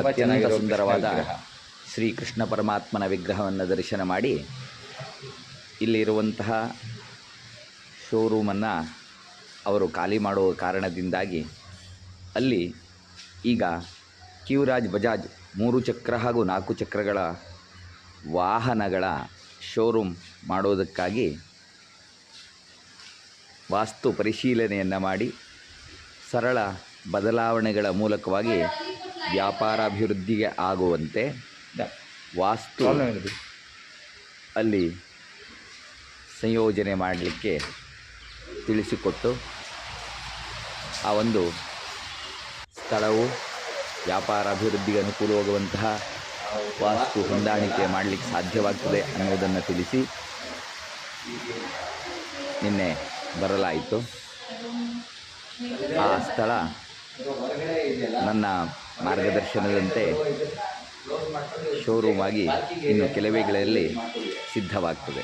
ಅತ್ಯಂತ ಸುಂದರವಾದ ಶ್ರೀಕೃಷ್ಣ ಶ್ರೀ ಕೃಷ್ಣ ಪರಮಾತ್ಮನ ವಿಗ್ರಹವನ್ನು ದರ್ಶನ ಮಾಡಿ ಇಲ್ಲಿರುವಂತಹ ಶೋರೂಮನ್ನು ಅವರು ಖಾಲಿ ಮಾಡುವ ಕಾರಣದಿಂದಾಗಿ ಅಲ್ಲಿ ಈಗ ಕ್ಯೂರಾಜ್ ಬಜಾಜ್ ಮೂರು ಚಕ್ರ ಹಾಗೂ ನಾಲ್ಕು ಚಕ್ರಗಳ ವಾಹನಗಳ ಶೋರೂಮ್ ಮಾಡೋದಕ್ಕಾಗಿ ವಾಸ್ತು ಪರಿಶೀಲನೆಯನ್ನು ಮಾಡಿ ಸರಳ ಬದಲಾವಣೆಗಳ ಮೂಲಕವಾಗಿ ವ್ಯಾಪಾರಾಭಿವೃದ್ಧಿಗೆ ಆಗುವಂತೆ ವಾಸ್ತು ಅಲ್ಲಿ ಸಂಯೋಜನೆ ಮಾಡಲಿಕ್ಕೆ ತಿಳಿಸಿಕೊಟ್ಟು ಆ ಒಂದು ಸ್ಥಳವು ವ್ಯಾಪಾರ ಅಭಿವೃದ್ಧಿಗೆ ಅನುಕೂಲವಾಗುವಂತಹ ವಾಸ್ತು ಹೊಂದಾಣಿಕೆ ಮಾಡಲಿಕ್ಕೆ ಸಾಧ್ಯವಾಗ್ತದೆ ಅನ್ನೋದನ್ನು ತಿಳಿಸಿ ನಿನ್ನೆ ಬರಲಾಯಿತು. ಆ ಸ್ಥಳ ನನ್ನ ಮಾರ್ಗದರ್ಶನದಂತೆ ಶೋರೂಮ್ ಆಗಿ ಇನ್ನು ಕೆಲವೇಗಳಲ್ಲಿ ಸಿದ್ಧವಾಗ್ತದೆ.